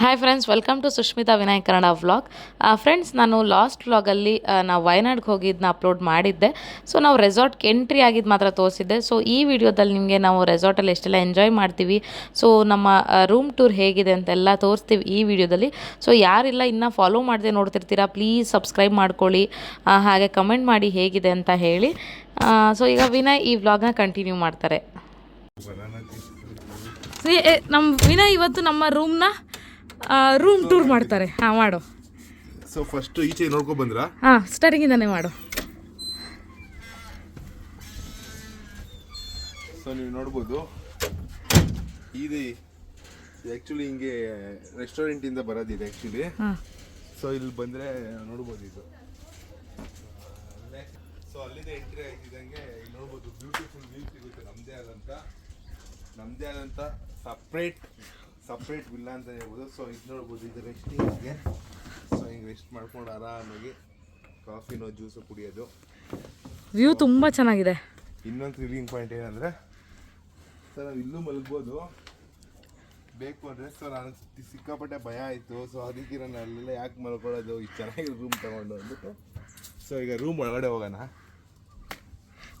Hi friends welcome to Sushmita Vinayak Kannada vlog friends ನಾನು last ವ್ಲಾಗಲ್ಲಿ ನಾವು ವಯನಾಡ್ಗೆ ಹೋಗಿದ್ದನ್ನ upload ಮಾಡಿದ್ದೆ. ಸೊ ನಾವು ರೆಸಾರ್ಟ್ಗೆ ಎಂಟ್ರಿ ಆಗಿದ್ದು ಮಾತ್ರ ತೋರಿಸಿದ್ದೆ. ಸೊ ಈ ವಿಡಿಯೋದಲ್ಲಿ ನಿಮಗೆ ನಾವು ರೆಸಾರ್ಟಲ್ಲಿ ಎಷ್ಟೆಲ್ಲ ಎಂಜಾಯ್ ಮಾಡ್ತೀವಿ ಸೊ ನಮ್ಮ ರೂಮ್ ಟೂರ್ ಹೇಗಿದೆ ಅಂತೆಲ್ಲ ತೋರಿಸ್ತೀವಿ ಈ ವಿಡಿಯೋದಲ್ಲಿ. ಸೊ ಯಾರಿಲ್ಲ ಇನ್ನೂ ಫಾಲೋ ಮಾಡದೆ ನೋಡ್ತಿರ್ತೀರಾ ಪ್ಲೀಸ್ ಸಬ್ಸ್ಕ್ರೈಬ್ ಮಾಡ್ಕೊಳ್ಳಿ. ಹಾಗೆ ಕಮೆಂಟ್ ಮಾಡಿ ಹೇಗಿದೆ ಅಂತ ಹೇಳಿ. ಸೊ ಈಗ ವಿನಯ್ ಈ ವ್ಲಾಗ್ನ ಕಂಟಿನ್ಯೂ ಮಾಡ್ತಾರೆ. ನಮ್ಮ ವಿನಯ್ ಇವತ್ತು ನಮ್ಮ ರೂಮ್ನ ರೂಮ್ ಟೂರ್ ಮಾಡ್ತಾರೆ. ಹಾಂ ಮಾಡು. ಸೊ ಫಸ್ಟ್ ಈಚೆ ನೋಡ್ಕೊ ಬಂದ್ರ? ಹಾಂ ಸ್ಟಾರ್ಟಿಂಗಿಂದಾನೆ ಮಾಡು. ಸೊ ನೀವು ನೋಡ್ಬೋದು. ಇದು ಆ್ಯಕ್ಚುಲಿ ಹಿಂಗೆ ರೆಸ್ಟೋರೆಂಟ್ ಇಂದ ಬರೋದಿದೆ ಆ್ಯಕ್ಚುಲಿ ಹಾಂ. ಸೊ ಇಲ್ಲಿ ಬಂದ್ರೆ ನೋಡ್ಬೋದು ಇದು. ಸೊ ಅಲ್ಲಿಂದ ಎಂಟ್ರಿ ಆಗಿದ್ದಂಗೆ ಇಲ್ಲಿ ನೋಡ್ಬೋದು ಬ್ಯೂಟಿಫುಲ್ ವ್ಯೂ ಸಿಗುತ್ತೆ ನಮ್ಮದೇ ಆದಂಥ ನಮ್ಮದೇ ಆದಂಥ ಸಪ್ರೇಟ್ ಸಪ್ರೇಟ್ ವಿಲ್ಲ ಅಂತ ಹೇಳ್ಬೋದು ಸೊ ಇದು ನೋಡ್ಬೋದು ಇದು ರೆಸ್ಟಿಂಗ್ಗೆ ಸೊ ಹಿಂಗೆ ರೆಸ್ಟ್ ಮಾಡ್ಕೊಂಡು ಆರಾಮಾಗಿ ಕಾಫಿನೋ ಜ್ಯೂಸು ಕುಡಿಯೋದು. ವ್ಯೂ ತುಂಬ ಚೆನ್ನಾಗಿದೆ. ಇನ್ನೊಂದು ಥ್ರಿಲ್ಲಿಂಗ್ ಪಾಯಿಂಟ್ ಏನಂದರೆ ಸರ್ ನಾವು ಇಲ್ಲೂ ಮಲಗ್ಬೋದು. ಬೇಕು ಅಂದರೆ ಸೊ ನಾನು ಸಿಕ್ಕಾಪಟ್ಟೆ ಭಯ ಆಯಿತು. ಸೊ ಅದಕ್ಕೆ ನಾನು ಅಲ್ಲೆಲ್ಲ ಯಾಕೆ ಮಲ್ಕೊಳ್ಳೋದು? ಇಷ್ಟು ಚೆನ್ನಾಗಿ ರೂಮ್ ತೊಗೊಂಡು ಅಂದ್ಬಿಟ್ಟು. ಸೊ ಈಗ ರೂಮ್ ಒಳಗಡೆ ಹೋಗೋಣ.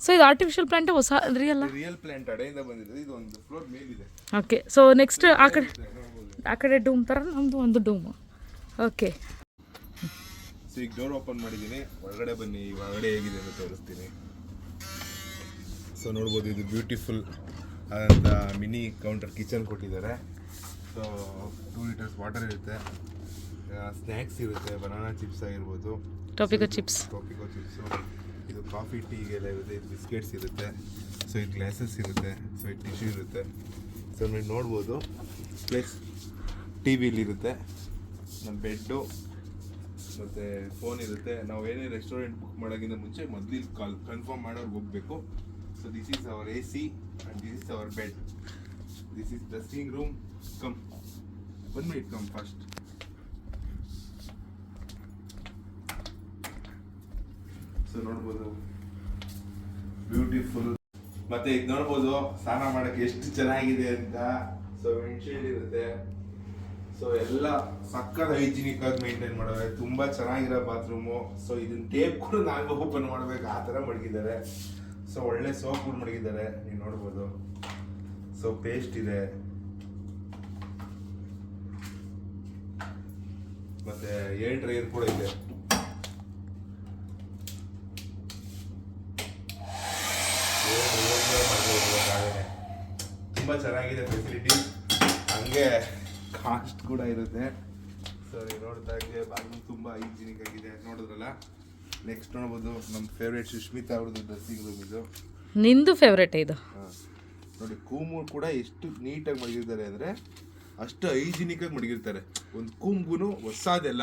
ಸೊ ಇದು ಆರ್ಟಿಫಿಷಿಯಲ್ ಪ್ಲಾಂಟ್ ಹೊಸ ರಿಯಲ್ ರಿಯಲ್ ಪ್ಲಾಂಟ್ ಅಡೆಯಿಂದ ಬಂದಿದೆ. ಇದು ಒಂದು ಫ್ಲೋರ್ ಮೇಲಿದೆ. ಓಕೆ ಸೊ ನೆಕ್ಸ್ಟ್ ಆ ಕಡೆ ಆ ಕಡೆ ಡೂಮ್ ಥರ ನಮ್ಮದು ಒಂದು ಡೂಮ್ ಓಕೆ ಸೊ ಈಗ ಡೋರ್ ಓಪನ್ ಮಾಡಿದ್ದೀನಿ. ಒಳಗಡೆ ಬನ್ನಿ. ಒಳಗಡೆ ಹೇಗಿದೆ ಅಂತ ತೋರಿಸ್ತೀನಿ. ಸೊ ನೋಡ್ಬೋದು ಇದು ಬ್ಯೂಟಿಫುಲ್ ಆದಂಥ ಮಿನಿ ಕೌಂಟರ್ ಕಿಚನ್ ಕೊಟ್ಟಿದ್ದಾರೆ. ಸೊ ಟೂ ಲೀಟರ್ಸ್ ವಾಟರ್ ಇರುತ್ತೆ. ಸ್ನ್ಯಾಕ್ಸ್ ಇರುತ್ತೆ. ಬನಾನಾ ಚಿಪ್ಸ್ ಆಗಿರ್ಬೋದು. ಟೊಪಿಕೋ ಚಿಪ್ಸ್ ಟೊಪಿಕೋ ಚಿಪ್ಸು ಇದು ಕಾಫಿ ಟೀಗೆಲ್ಲ ಇರುತ್ತೆ, ಇದು ಬಿಸ್ಕೆಟ್ಸ್ ಇರುತ್ತೆ ಸೊ ಇದು ಗ್ಲಾಸಸ್ ಇರುತ್ತೆ ಸೊ ಇದು ಟಿಶ್ಯೂ ಇರುತ್ತೆ. ಸೊ ನೀವು ನೋಡ್ಬೋದು ಪ್ಲಸ್ ಟಿ ವಿಲಿರುತ್ತೆ ನಮ್ಮ ಬೆಡ್ಡು ಮತ್ತು ಫೋನ್ ಇರುತ್ತೆ. ನಾವು ಏನೇ ರೆಸ್ಟೋರೆಂಟ್ ಬುಕ್ ಮಾಡೋಕ್ಕಿಂತ ಮುಂಚೆ ಮೊದಲಿಗೆ ಕಾಲ್ ಕನ್ಫರ್ಮ್ ಮಾಡೋರು ಹೋಗಬೇಕು. So this is our A C and this is our bed this is dressing room come one minute come first so ನೋಡ್ಬೋದು. ಬ್ಯೂಟಿಫುಲ್ ಮತ್ತೆ ಇದು ನೋಡ್ಬೋದು, ಸ್ನಾನ ಮಾಡಕ್ಕೆ ಎಷ್ಟು ಚೆನ್ನಾಗಿದೆ ಅಂತ. ಸೊ ವಿಂಡ್ಶೀಲ್ಡ್ ಇರುತ್ತೆ. ಸೊ ಎಲ್ಲ ಸಕ್ಕತ್ ಹೈಜಿನಿಕ್ ಆಗಿ ಮೇಂಟೈನ್ ಮಾಡೋರೆ ತುಂಬಾ ಚೆನ್ನಾಗಿರೋ ಬಾತ್ರೂಮು ಸೊ ಇದನ್ನ ಟೇಪ್ ಕೂಡ ನಾವೇ ಓಪನ್ ಮಾಡ್ಬೇಕು. ಆ ಥರ ಮಡಗಿದ್ದಾರೆ. ಸೊ ಒಳ್ಳೆ ಸೋಪ್ ಕೂಡ ಮಡಗಿದ್ದಾರೆ. ನೀವು ನೋಡ್ಬೋದು. ಸೊ ಪೇಸ್ಟ್ ಇದೆ. ಮತ್ತೆ ಏರ್ ಡ್ರೈಯರ್ ಕೂಡ ಇದೆ. ತುಂಬ ಚೆನ್ನಾಗಿದೆ ಫೆಸಿಲಿಟಿ ಹಂಗೆ ಕಾಸ್ಟ್ ಕೂಡ ಇರುತ್ತೆ. ಸೊ ನೋಡ್ತಾ ಇದ್ದೆ ಬಾಗಿಲು ತುಂಬ ಹೈಜಿನಿಕ್ ಆಗಿದೆ ನೋಡಿದ್ರಲ್ಲ. ನೆಕ್ಸ್ಟ್ ನೋಡ್ಬೋದು ನಮ್ಮ ಫೇವ್ರೇಟ್ ಸುಷ್ಮಿತಾ ಅವ್ರದ್ದು ಡ್ರೆಸ್ಸಿಂಗ್ ರೂಮ್ ಇದು. ನಿಂದು ಫೇವ್ರೇಟ್ ಇದು. ನೋಡಿ ಕೂಮು ಕೂಡ ಎಷ್ಟು ನೀಟಾಗಿ ಮಡಗಿರ್ತಾರೆ ಅಂದರೆ ಅಷ್ಟು ಹೈಜಿನಿಕ್ ಆಗಿ ಮಡಗಿರ್ತಾರೆ. ಒಂದು ಕೂಮ್ಗೂ ಹೊಸದೆಲ್ಲ.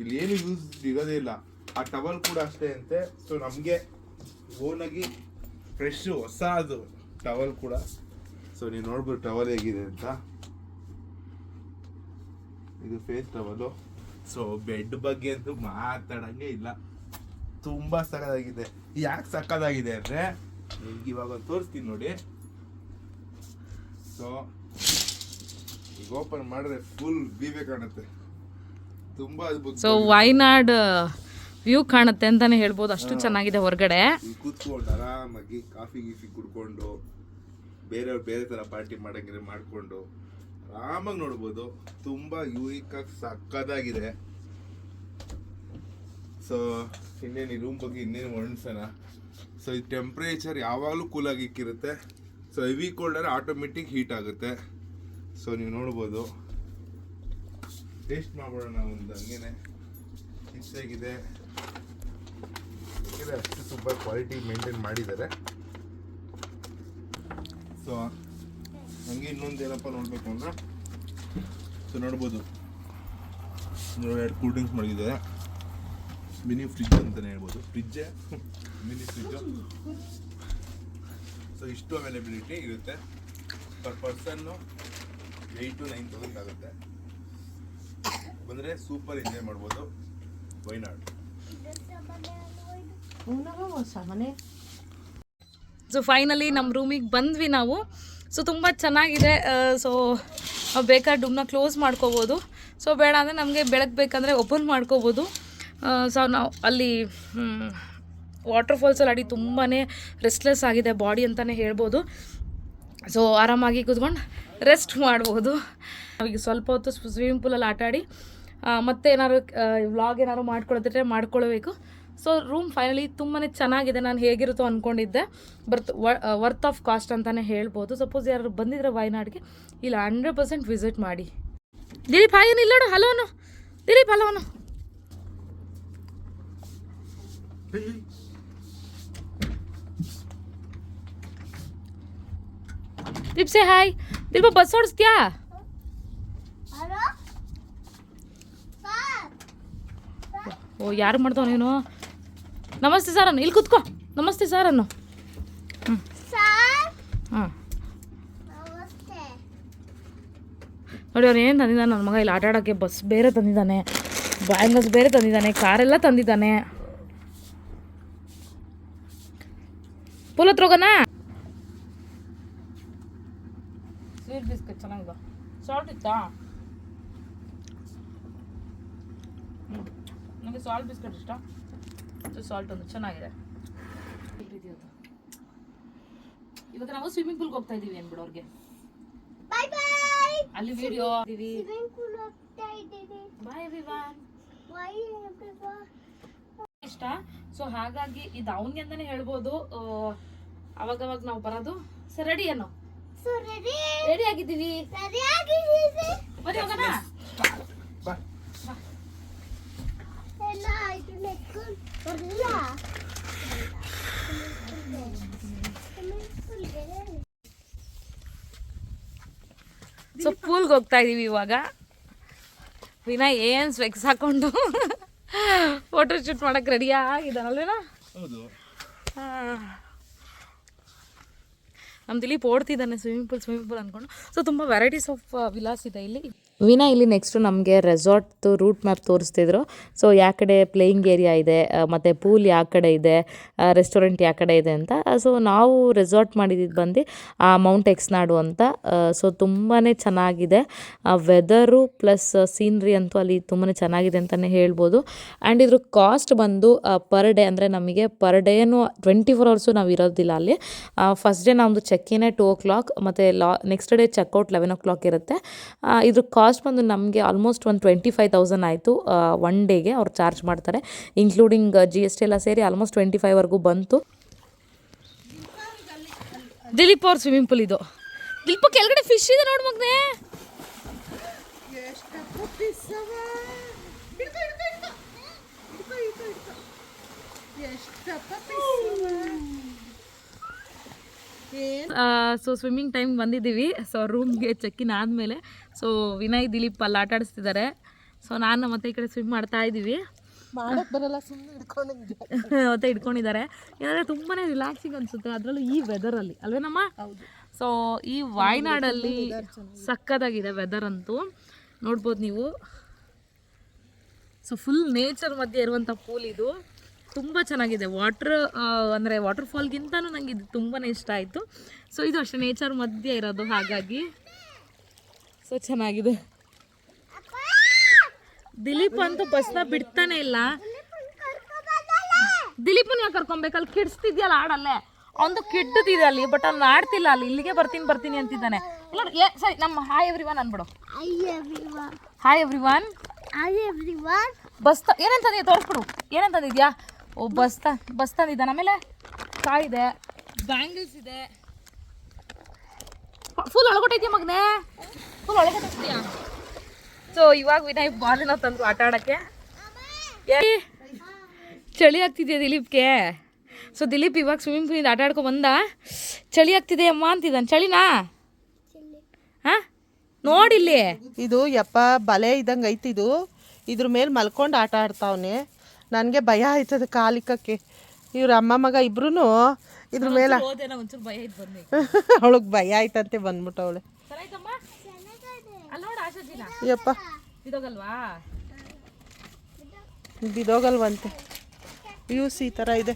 ಇಲ್ಲಿ ಏನು ಯೂಸ್ ಇರೋದೇ ಇಲ್ಲ. ಆ ಟವಲ್ ಕೂಡ ಅಷ್ಟೇ ಅಂತೆ. ಸೊ ನಮಗೆ ಓನಾಗಿ ಫ್ರೆಶ್ ಹೊಸದು ಟವಲ್ ಕೂಡ. ಸೊ ನೀವು ನೋಡ್ಬೋದು ಟವಲ್ ಹೇಗಿದೆ ಅಂತ. ಇದು ಫೇಸ್ ಟವಲು ಸೊ ಬೆಡ್ ಬಗ್ಗೆ ಅಂತೂ ಮಾತಾಡಂಗೆ ಇಲ್ಲ. ತುಂಬಾ ಸಕ್ಕದಾಗಿದೆ ಯಾಕೆ ಸಕ್ಕದಾಗಿದೆ ಅಂದ್ರೆ ನಿಮ್ಗೆ ಇವಾಗ ತೋರಿಸ್ತೀನಿ ನೋಡಿ. ಸೊ ಈಗ ಓಪನ್ ಮಾಡಿದ್ರೆ ಫುಲ್ ವಿವೇ ಕಾಣುತ್ತೆ. ತುಂಬ ಅದ್ಭುತ ಸೊ ವೈನಾಡ್ ವ್ಯೂ ಕಾಣುತ್ತೆ ಅಂತಾನೆ ಹೇಳ್ಬೋದು. ಅಷ್ಟು ಚೆನ್ನಾಗಿದೆ ಹೊರಗಡೆ. ಕೂತ್ಕೊಂಡು ಆರಾಮಾಗಿ ಕಾಫಿ ಗೀಫಿ ಕುಡ್ಕೊಂಡು ಬೇರೆಯವ್ರು ಬೇರೆ ತರ ಪಾರ್ಟಿ ಮಾಡಂಗಿದ್ರೆ ಮಾಡ್ಕೊಂಡು ಆರಾಮಾಗಿ ನೋಡ್ಬೋದು. ತುಂಬಾ ಯೂನಿಕಾಗಿ ಸಕ್ಕದಾಗಿದೆ ಸೊ ಇನ್ನೇನು ಈ ರೂಮ್ ಬಗ್ಗೆ ಇನ್ನೇನು ವರ್ಣಿಸೋಣ ಸೊ ಈ ಟೆಂಪ್ರೇಚರ್ ಯಾವಾಗಲೂ ಕೂಲಾಗಿ ಇಕ್ಕಿರುತ್ತೆ. So heavy colder automatic heat ಆಗುತ್ತೆ. ಸೊ ನೀವು ನೋಡ್ಬೋದು. ಟೇಸ್ಟ್ ಮಾಡ್ಬಿಡೋಣ ಒಂದು ಹಂಗೇನೆ. ಹೆಚ್ಚಾಗಿದೆ ಅಷ್ಟು ತುಂಬ ಕ್ವಾಲಿಟಿ ಮೇಂಟೈನ್ ಮಾಡಿದ್ದಾರೆ. ಸೊ ಹಂಗೆ ಇನ್ನೊಂದು ಏನಪ್ಪ ನೋಡಬೇಕು ಅಂದ್ರೆ ಸೊ ನೋಡ್ಬೋದು. ನೋಡಿ ಎರಡು ಕೂಲ್ ಡ್ರಿಂಕ್ಸ್ ಮಾಡಿದ್ದಾರೆ ಮಿನಿ ಫ್ರಿಜ್ ಅಂತಲೇ ಹೇಳ್ಬೋದು. ಫ್ರಿಜ್ಜೆ ಮಿನಿ ಫ್ರಿಜ್ ಸೊ ಇಷ್ಟು ಅವೈಲೇಬಿಲಿಟಿ ಇರುತ್ತೆ. Per person eight to nine thousand ಆಗುತ್ತೆ. ಬಂದರೆ ಸೂಪರ್ ಎಂಜಾಯ್ ಮಾಡ್ಬೋದು. ವೈನಾಡ್ ಸೊ ಫೈನಲಿ ನಮ್ಮ ರೂಮಿಗೆ ಬಂದ್ವಿ ನಾವು. ಸೊ ತುಂಬ ಚೆನ್ನಾಗಿದೆ. ಸೊ ಬೇಕಾದ ಡೂಮ್ನ ಕ್ಲೋಸ್ ಮಾಡ್ಕೋಬೋದು. ಸೊ ಬೇಡ ಅಂದರೆ ನಮಗೆ ಬೆಳಗ್ಗೆ ಬೇಕಂದರೆ ಓಪನ್ ಮಾಡ್ಕೋಬೋದು. ಸೊ ನಾವು ಅಲ್ಲಿ ವಾಟರ್ ಫಾಲ್ಸಲ್ಲಿ ಅಡಿ ತುಂಬಾ ರೆಸ್ಟ್ಲೆಸ್ ಆಗಿದೆ ಬಾಡಿ ಅಂತಲೇ ಹೇಳ್ಬೋದು. ಸೊ ಆರಾಮಾಗಿ ಕೂತ್ಕೊಂಡು ರೆಸ್ಟ್ ಮಾಡ್ಬೋದು. ನಾವೀಗ ಸ್ವಲ್ಪ ಹೊತ್ತು ಸ್ವಿಮ್ಮಿಂಗ್ ಪೂಲಲ್ಲಿ ಆಟ ಆಡಿ ಮತ್ತೆ ಏನಾದ್ರು ವ್ಲಾಗ್ ಏನಾದ್ರು ಮಾಡ್ಕೊಳ್ಳೋದಿದ್ರೆ ಮಾಡ್ಕೊಳ್ಬೇಕು. ಸೊ ರೂಮ್ ಫೈನಲಿ ತುಂಬಾ ಚೆನ್ನಾಗಿದೆ. ನಾನು ಹೇಗಿರುತ್ತೋ ಅಂದ್ಕೊಂಡಿದ್ದೆ ಬರ್ತ್ ವರ್ತ್ ಆಫ್ ಕಾಸ್ಟ್ ಅಂತಾನೆ ಹೇಳ್ಬೋದು. ಸಪೋಸ್ ಯಾರು ಬಂದಿದ್ರೆ ವಯನಾಡ್ಗೆ ಇಲ್ಲ ಹಂಡ್ರೆಡ್ ಪರ್ಸೆಂಟ್ ವಿಸಿಟ್ ಮಾಡಿ. ದಿಲೀಪ್ ಹಾಯ್ ನಿಲ್ಲೋಡು ಹಲೋನು ದಿಲೀಪ್ ಹಲೋನು ದೀಪ್ಸೆ ಹಾಯ್ ದಿಲೀಪ ಬಸ್ ಓಡಿಸ್ತೀಯಾ? ಓ ಯಾರು ಮಾಡ್ತಾವ ನೀನು? ನಮಸ್ತೆ ಸರ್ ಅನ್ನು ಇಲ್ಲಿ ಕೂತ್ಕೋ. ನಮಸ್ತೆ ಸರ್ ಅನ್ನು ಹ್ಞೂ ಹಾಂ. ನೋಡಿ ಅವ್ರು ಏನು ತಂದಿದ್ದಾನೆ ನನ್ನ ಮಗ ಇಲ್ಲಿ ಆಟ ಆಡೋಕ್ಕೆ ಬಸ್ ಬೇರೆ ತಂದಿದ್ದಾನೆ. ಬ್ಯಾಂಗಲ್ಸ್ ಬೇರೆ ತಂದಿದ್ದಾನೆ ಕಾರೆಲ್ಲ ತಂದಿದ್ದಾನೆ. ಪುಲ್ ಹತ್ರ ಹೋಗೋಣ? ಸ್ವೀಟ್ ಬಿಸ್ಕೆಟ್ ಚೆನ್ನಾಗಿದೆ. ಸಾಲ್ಟ್ ಇತ್ತಾ? ನನಗೆ ಸಾಲ್ಟ್ ಬಿಸ್ಕೆಟ್ ಇಷ್ಟ? ಸಾಲ್ಟ್ ಒಂದು ಚೆನ್ನಾಗಿದೆ. ಇವಾಗ ನಾವು ಸ್ವಿಮ್ಮಿಂಗ್ ಪೂಲ್ಗೆ ಹೋಗ್ತಾ ಇದೀವಿ ಅನ್ಬಿಡು ಅವ್ರಿಗೆ. ಅಲ್ಲಿ ವಿಡಿಯೋ ಬಾಯ್ ಇಷ್ಟ? ಸೊ ಹಾಗಾಗಿ ಇದು ಅವನ್ಗೆ ಅಂತಾನೆ ಹೇಳ್ಬೋದು. ಅವಾಗ ಅವಾಗವಾಗ ನಾವು ಬರೋದು. ಸರ್ ರೆಡಿ ಏನೋ ಸೊ ರೆಡಿ ರೆಡಿ ಆಗಿದ್ದೀವಿ. ರೆಡಿ ಆಗಿದ್ದೀವಿ. ಬರೀ ಹೋಗೋಣ. ಸೊ ಪೂಲ್ಗೆ ಹೋಗ್ತಾ ಇದ್ದೀವಿ ಇವಾಗ. ವಿನಾ ಏನು ಸ್ವೆಕ್ಸ್ ಹಾಕೊಂಡು ಫೋಟೋ ಶೂಟ್ ಮಾಡಕ್ಕೆ ರೆಡಿ ಆಗಿದ್ದಾನಲ್ವೇನಾ ಹೌದು. ನಮ್ಮ ದಿಲೀಪ್ ಓಡ್ತಿದ್ದಾನೆ ಸ್ವಿಮ್ಮಿಂಗ್ ಪೂಲ್ ಸ್ವಿಮ್ಮಿಂಗ್ ಪೂಲ್ ಅಂದ್ಕೊಂಡು ಸೊ ತುಂಬ ವೆರೈಟೀಸ್ ಆಫ್ ವಿಲಾಸ್ ಇದೆ ಇಲ್ಲಿ. ವಿನಾ ಇಲ್ಲಿ ನೆಕ್ಸ್ಟು ನಮಗೆ ರೆಸಾರ್ಟ್ದು ರೂಟ್ ಮ್ಯಾಪ್ ತೋರಿಸ್ತಿದ್ರು. ಸೊ ಯಾ ಕಡೆ ಪ್ಲೇಯಿಂಗ್ ಏರಿಯಾ ಇದೆ ಮತ್ತು ಪೂಲ್ ಯಾವ ಕಡೆ ಇದೆ ರೆಸ್ಟೋರೆಂಟ್ ಯಾವ ಕಡೆ ಇದೆ ಅಂತ. ಸೊ ನಾವು ರೆಸಾರ್ಟ್ ಮಾಡಿದ್ದು ಬಂದು ಮೌಂಟ್ ಎಕ್ಸ್ನಾಡು ಅಂತ. ಸೊ ತುಂಬಾ ಚೆನ್ನಾಗಿದೆ. ವೆದರು ಪ್ಲಸ್ ಸೀನ್ರಿ ಅಂತೂ ಅಲ್ಲಿ ತುಂಬಾ ಚೆನ್ನಾಗಿದೆ ಅಂತಲೇ ಹೇಳ್ಬೋದು. ಆ್ಯಂಡ್ ಇದ್ರ ಕಾಸ್ಟ್ ಬಂದು ಪರ್ ಡೇ ಅಂದರೆ ನಮಗೆ ಪರ್ ಡೇನು ಟ್ವೆಂಟಿ ಫೋರ್ ಅವರ್ಸು ನಾವು ಇರೋದಿಲ್ಲ ಅಲ್ಲಿ. ಫಸ್ಟ್ ಡೇ ನಮ್ಮದು ಚೆಕ್ಕಿನೇ ಟೂ ಓ ಕ್ಲಾಕ್ ಮತ್ತು ಲಾ next day checkout eleven o'clock ಇರುತ್ತೆ ಇದ್ರ ಕಾಸ್ಟ್ ಬಂದು ನಮಗೆ ಆಲ್ಮೋಸ್ಟ್ ಒಂದು ಟ್ವೆಂಟಿ ಫೈವ್ ತೌಸಂಡ್ ಆಯಿತು ಒನ್ ಡೇಗೆ ಅವ್ರು ಚಾರ್ಜ್ ಮಾಡ್ತಾರೆ. ಇನ್ಕ್ಲೂಡಿಂಗ್ ಜಿ ಎಸ್ ಟಿ ಎಲ್ಲ ಸೇರಿ ಆಲ್ಮೋಸ್ಟ್ ಟ್ವೆಂಟಿ ಫೈವ್ವರೆಗೂ ಬಂತು. ದಿಲೀಪ್ ಅವ್ರ ಸ್ವಿಮ್ಮಿಂಗ್ ಪೂಲ್ ಇದು. ದಿಲೀಪ, ಕೆಳಗಡೆ ಫಿಶ್ ಇದೆ ನೋಡಿ ಮಗನೇ. ಸೊ ಸ್ವಿಮ್ಮಿಂಗ್ ಟೈಮ್ ಬಂದಿದ್ದೀವಿ. ಸೊ ರೂಮ್ಗೆ ಚೆಕ್ಕಿನ್ ಆದಮೇಲೆ ಸೊ ವಿನಯ್ ದಿಲೀಪ್ ಅಲ್ಲಿ ಆಟ ಆಡಿಸ್ತಿದ್ದಾರೆ ಸೊ ನಾನು ಮತ್ತೆ ಈ ಕಡೆ ಸ್ವಿಮ್ ಮಾಡ್ತಾ ಇದ್ದೀವಿ. ಬರಲ್ಲ ಸುಮ್ಮನೆ ಮತ್ತೆ ಇಟ್ಕೊಂಡಿದ್ದಾರೆ ಏನಂದರೆ ತುಂಬಾನೇ ರಿಲ್ಯಾಕ್ಸಿಂಗ್ ಅನ್ಸುತ್ತೆ ಅದರಲ್ಲೂ ಈ ವೆದರಲ್ಲಿ ಅಲ್ವೇನಮ್ಮ ಸೊ ಈ ವಾಯ್ನಾಡಲ್ಲಿ ಸಕ್ಕತ್ತಾಗಿದೆ ವೆದರ್ ಅಂತೂ. ನೋಡ್ಬೋದು ನೀವು. ಸೊ ಫುಲ್ ನೇಚರ್ ಮಧ್ಯೆ ಇರುವಂಥ ಪೂಲ್ ಇದು. ತುಂಬ ಚೆನ್ನಾಗಿದೆ. ವಾಟ್ರ್ ಅಂದರೆ ವಾಟರ್ ಫಾಲ್ಗಿಂತಲೂ ನನಗೆ ಇದು ತುಂಬಾ ಇಷ್ಟ ಆಯಿತು. ಸೊ ಇದು ಅಷ್ಟೇ ನೇಚರ್ ಮಧ್ಯೆ ಇರೋದು ಹಾಗಾಗಿ. ಸೊ ಚೆನ್ನಾಗಿದೆ. ದಿಲೀಪ್ ಅಂತೂ ಬಸ್ನ ಬಿಡ್ತಾನೆ ಇಲ್ಲ. ದಿಲೀಪನ್ ಯಾಕೆ ಕರ್ಕೊಬೇಕು? ಅಲ್ಲಿ ಕಿಡ್ಸ್ತಿದ್ಯಲ್ಲ ಆಡಲ್ಲೇ ಅವನು ಕೆಟ್ಟದಿದೆ ಅಲ್ಲಿ ಬಟ್ ಅವ್ನು ಆಡ್ತಿಲ್ಲ ಅಲ್ಲಿ. ಇಲ್ಲಿಗೆ ಬರ್ತೀನಿ ಬರ್ತೀನಿ ಅಂತಿದ್ದಾನೆ. ಏ ಸರಿ ನಮ್ಮ ಹಾಯ್ ಎವ್ರಿ ಒನ್ ಅನ್ಬಿಡು hi everyone I everyone ಬಸ್ ತ ಏನಂತಂದಿದ್ಯಾ ತೋರಿಸ್ಬಿಡು. ಏನಂತಂದಿದ್ಯಾ ಓ ಬಸ್ತಾ ಬಸ್ ತಂದಿದ್ದಾನೆ ಆಮೇಲೆ ಕಾಯಿದೆ ಬ್ಯಾಂಗಲ್ಸ್ ಇದೆ. ಫುಲ್ ಒಳಗೊಟ್ಟೈತಿ ಮಗನೇ. ಫುಲ್ ಒಳಗೊಟ್ಟಿದ್ಯಾ ಸೊ ಇವಾಗ ವಿನಯ್ ಬಾಲಿನ ತಂದ್ರು ಆಟ ಆಡೋಕ್ಕೆ. ಚಳಿ ಆಗ್ತಿದೆ ದಿಲೀಪ್ಗೆ? ಸೊ ದಿಲೀಪ್ ಇವಾಗ ಸ್ವಿಮ್ಮಿಂಗ್ ಪೂಲಿಂದ ಆಟ ಆಡ್ಕೊ ಬಂದ. ಚಳಿ ಆಗ್ತಿದೆ ಅಮ್ಮ ಅಂತಿದ್ದಾನೆ. ಚಳಿನಾ? ಹಾಂ? ನೋಡಿಲ್ಲಿ ಇದು ಯಪ್ಪ ಬಲೆ ಇದ್ದಂಗೆ ಐತಿ ಇದು. ಇದ್ರ ಮೇಲೆ ಮಲ್ಕೊಂಡು ಆಟ ಆಡ್ತಾವನೆ ನನಗೆ ಭಯ ಆಯ್ತದೆ ಕಾಲಿಕಕ್ಕೆ. ಇವ್ರ ಅಮ್ಮ ಮಗ ಇಬ್ರು ಇದ್ರ ಮೇಲೆ ಅವಳಗ್ ಭಯ ಆಯ್ತಂತೆ ಬಂದ್ಬಿಟ್ಟು ಅವಳೆ. ಯಪ್ಪ. ಇದೋಗಲ್ವಾ ಬಿದೋಗಲ್ವಂತೆ ವ್ಯೂಸ್ ಈ ಥರ ಇದೆ.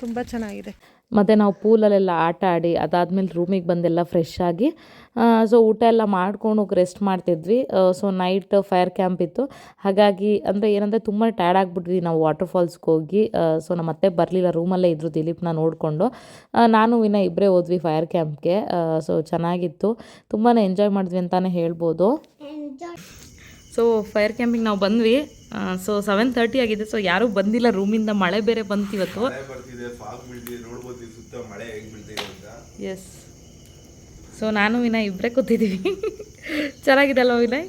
ತುಂಬ ಚೆನ್ನಾಗಿದೆ. ಮತ್ತು ನಾವು ಪೂಲಲ್ಲೆಲ್ಲ ಆಟ ಆಡಿ ಅದಾದಮೇಲೆ ರೂಮಿಗೆ ಬಂದೆಲ್ಲ ಫ್ರೆಶ್ ಆಗಿ ಸೊ ಊಟ ಎಲ್ಲ ಮಾಡ್ಕೊಂಡು ರೆಸ್ಟ್ ಮಾಡ್ತಿದ್ವಿ. ಸೊ ನೈಟ್ ಫೈರ್ ಕ್ಯಾಂಪ್ ಇತ್ತು. ಹಾಗಾಗಿ ಅಂದರೆ ಏನಂದರೆ ತುಂಬ ಟಯರ್ಡ್ ಆಗಿಬಿಟ್ವಿ ನಾವು ವಾಟರ್ ಫಾಲ್ಸ್ಗೆ ಹೋಗಿ. ಸೊ ನಮ್ಮ ಅತ್ತೆ ಬರಲಿಲ್ಲ ರೂಮಲ್ಲೇ ಇದ್ದರು ದಿಲೀಪ್ನ ನೋಡಿಕೊಂಡು. ನಾನು ವಿನ ಇಬ್ಬರೇ ಹೋದ್ವಿ ಫೈರ್ ಕ್ಯಾಂಪ್ಗೆ ಸೊ ಚೆನ್ನಾಗಿತ್ತು. ತುಂಬಾ ಎಂಜಾಯ್ ಮಾಡಿದ್ವಿ ಅಂತಲೇ ಹೇಳ್ಬೋದು. ಸೊ ಫೈರ್ ಕ್ಯಾಂಪಿಗೆ ನಾವು ಬಂದ್ವಿ. ಸೊ ಸೆವೆನ್ ತರ್ಟಿ ಆಗಿದೆ. ಸೊ ಯಾರೂ ಬಂದಿಲ್ಲ ರೂಮಿಂದ ಮಳೆ ಬೇರೆ ಬಂತಿವತ್ತು ಹೆಂಗ್ ಎಸ್ ಸೊ ನಾನು ವಿನಯ್ ಇಬ್ಬರೇ ಕೂತಿದ್ದೀವಿ ಅಲ್ಲ ವಿನಯ್?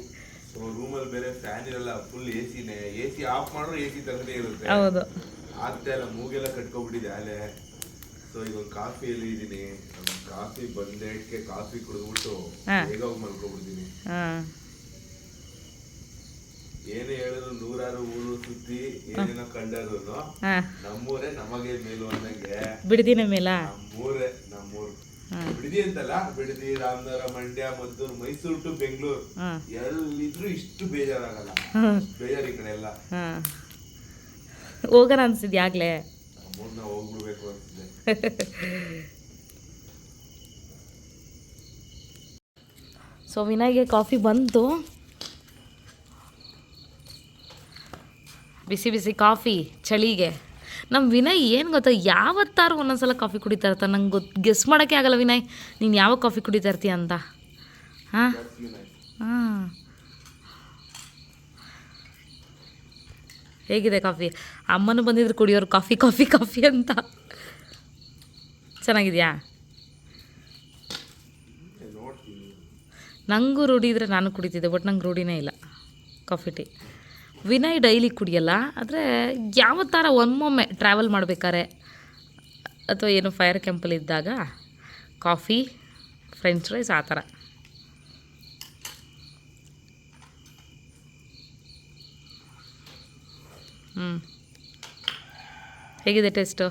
ಸೊ ರೂಮಲ್ಲಿ ಬೇರೆ ಫ್ಯಾನ್ ಇರಲ್ಲ ಫುಲ್ ಎ ಸಿನೇ ಎ ಸಿ ಆಫ್ ಮಾಡ್ರು ಎ ಸಿ ತರದೇ ಇರುತ್ತೆ. ಹೌದು. ಆಗ್ತಾ ಇಲ್ಲ ಮೂಗೆಲ್ಲ ಕಟ್ಕೊಬಿಟ್ಟಿದೆ ಆಲೆ. ಸೊ ಈಗ ಒಂದು ಕಾಫಿಯಲ್ಲಿ ಇದ್ದೀನಿ. ಕಾಫಿ ಬಂದೇಟ್ಗೆ ಕಾಫಿ ಕುಡಿದ್ಬಿಟ್ಟು. ಬೇಗ ಹೋಗಿ ಮಲ್ಕೊಬಿಡ್ತೀನಿ. ಹಾಂ. ಏನೇ ಹೇಳಿದ್ರು ನೂರಾರು ಊರು ಸುತ್ತಿ ಏನೇನೋ ಕಂಡರು ನಮ್ಮೂರೇ ನಮಗೆ ಮೇಲು ಅಂದಂಗೆ ಬಿಡ್ದಿನ ಮೇಲ? ನಮ್ಮೂರೇ ನಮ್ಮೂರು. ಬಿಡದಿ ಅಂತಲ್ಲ ಬಿಡದಿ ರಾಮನಗರ ಮಂಡ್ಯ ಮದ್ದೂರು ಮೈಸೂರು ಟು ಬೆಂಗಳೂರು. ಎಲ್ಲಿದ್ರು ಇಷ್ಟು ಬೇಜಾರಾಗಲ್ಲ. ಬೇಜಾರು ಈ ಕಡೆ ಎಲ್ಲ. ಹೋಗೋಣ ಅನ್ಸಿದ್ಯಾ ಆಗ್ಲೇ? ಹೋಗ್ಬಿಡ್ಬೇಕು ಅನ್ಸಿದೆ. ಸೊ ವಿನಾಯ್ಗೆ ಕಾಫಿ ಬಂತು. ಬಿಸಿ ಬಿಸಿ ಕಾಫಿ ಚಳಿಗೆ. ನಮ್ಮ ವಿನಯ್ ಏನು ಗೊತ್ತಾ, ಯಾವತ್ತಾರು ಒಂದೊಂದ್ಸಲ ಕಾಫಿ ಕುಡಿತಾ ಇರ್ತಾನೆ. ನಂಗೆ ಗೊತ್ತು ಗೆಸ್ ಮಾಡೋಕ್ಕೆ ಆಗಲ್ಲ ವಿನಯ್. ನೀನು ಯಾವ ಕಾಫಿ ಕುಡಿತಾ ಇರ್ತೀಯ ಅಂತ? ಹಾಂ? ಹಾಂ. ಹೇಗಿದೆ ಕಾಫಿ? ಅಮ್ಮನೂ ಬಂದಿದ್ರು ಕುಡಿಯೋರು, ಕಾಫಿ ಕಾಫಿ ಕಾಫಿ ಅಂತ. ಚೆನ್ನಾಗಿದೆಯಾ? ನಂಗೂ ರೂಢಿ ಇದ್ರೆ ನಾನು ಕುಡಿತಿದ್ದೆ, ಬಟ್ ನಂಗೆ ರೂಢಿನೇ ಇಲ್ಲ ಕಾಫಿ ಟೀ. ವಿನಯ್ ಡೈಲಿ ಕುಡಿಯಲ್ಲ, ಆದರೆ ಯಾವತ್ತಾರ ಒಮ್ಮೊಮ್ಮೆ ಟ್ರಾವೆಲ್ ಮಾಡಬೇಕಾರೆ ಅಥವಾ ಏನು ಫೈರ್ ಕ್ಯಾಂಪಲ್ಲಿ ಇದ್ದಾಗ ಕಾಫಿ ಫ್ರೆಂಚ್ ರೈಸ್ ಆ ಥರ. ಹ್ಞೂ ಹೇಗಿದೆ ಟೇಸ್ಟು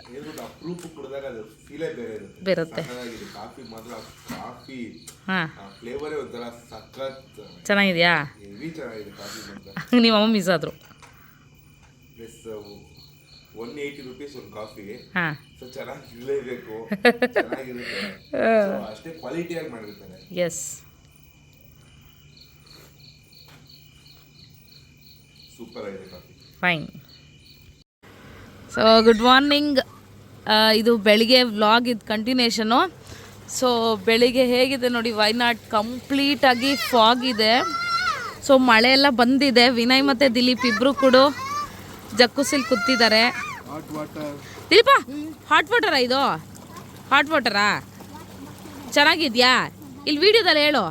ಹೇಳ್ಬಿಟ್ಟು ಅಪ್ರೂಪ್ ಕುಡಿದಾಗ ಅದು ಫೀಲೇ ಬೇರೆ ಇರುತ್ತೆ. ಬೇರುತ್ತೆ. ಹಾಂ. ಚೆನ್ನಾಗಿದೆಯಾ? ನಿಮ್ಮ ಅಮ್ಮ ಮಿಸ್ ಆದರು. ಒನ್ ಏಯ್ಟಿ ರುಪೀಸ್ ಒಂದು ಕಾಫಿ ಹಾಂ. ಸೊ ಚೆನ್ನಾಗಿರ್ಲೇಬೇಕು ಅಷ್ಟೇ ಕ್ವಾಲಿಟಿಯಾಗಿ ಮಾಡಿರ್ತಾರೆ. ಎಸ್ ಸೂಪರ್ ಆಗಿದೆ coffee fine so good morning ಇದು ಬೆಳಿಗ್ಗೆ ವ್ಲಾಗ್ ಇದು ಕಂಟಿನ್ಯೂಷನು ಸೊ ಬೆಳಿಗ್ಗೆ ಹೇಗಿದೆ ನೋಡಿ ವೈನಾಡ್ ಕಂಪ್ಲೀಟಾಗಿ ಫಾಗ್ ಇದೆ ಸೊ ಮಳೆ ಎಲ್ಲ ಬಂದಿದೆ ವಿನಯ್ ಮತ್ತು ದಿಲೀಪ್ ಇಬ್ಬರು ಕೂಡ ಜಕ್ಕುಸಿಲ್ ಕೂತಿದ್ದಾರೆ ಹಾಟ್ ವಾಟರ್ ದಿಲೀಪ ಹಾಟ್ ವಾಟರಾ ಇದು ಹಾಟ್ ವಾಟರಾ ಚೆನ್ನಾಗಿದೆಯಾ ಇಲ್ಲಿ ವಿಡಿಯೋದಲ್ಲಿ ಹೇಳು.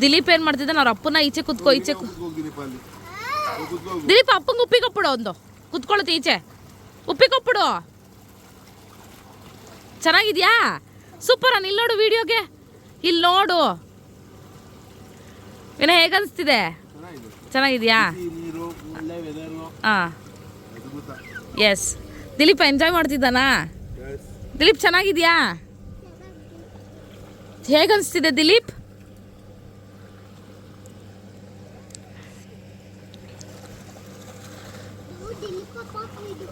ದಿಲೀಪ್ ಏನು ಮಾಡ್ತಿದ್ದಾನೆ ಅವ್ರ ಅಪ್ಪನ ಈಚೆ ಕುತ್ಕೋ ಈಚೆ ದಿಲೀಪ್ ಅಪ್ಪಂಗೆ ಉಪ್ಪಿ ಕೊಟ್ಬಿಡು ಒಂದು. ಕುತ್ಕೊಳ್ಳುತ್ತೆ ಈಚೆ. ಉಪ್ಪಿ ಕೊಟ್ಬಿಡು. ಚೆನ್ನಾಗಿದ್ಯಾ? ಅನ್ ಇಲ್ಲಿ ನೋಡು ವಿಡಿಯೋಗೆ. ಇಲ್ಲಿ ನೋಡು. ಏನ ಹೇಗನ್ಸ್ತಿದೆ? ಚೆನ್ನಾಗಿದ್ಯಾ? ಹಾಂ ಎಸ್ ದಿಲೀಪ್ ಎಂಜಾಯ್ ಮಾಡ್ತಿದ್ದಾನಾ? ದಿಲೀಪ್ ಚೆನ್ನಾಗಿದ್ಯಾ? ಹೇಗನ್ಸ್ತಿದೆ ದಿಲೀಪ್? deniz kapatmıyorduk.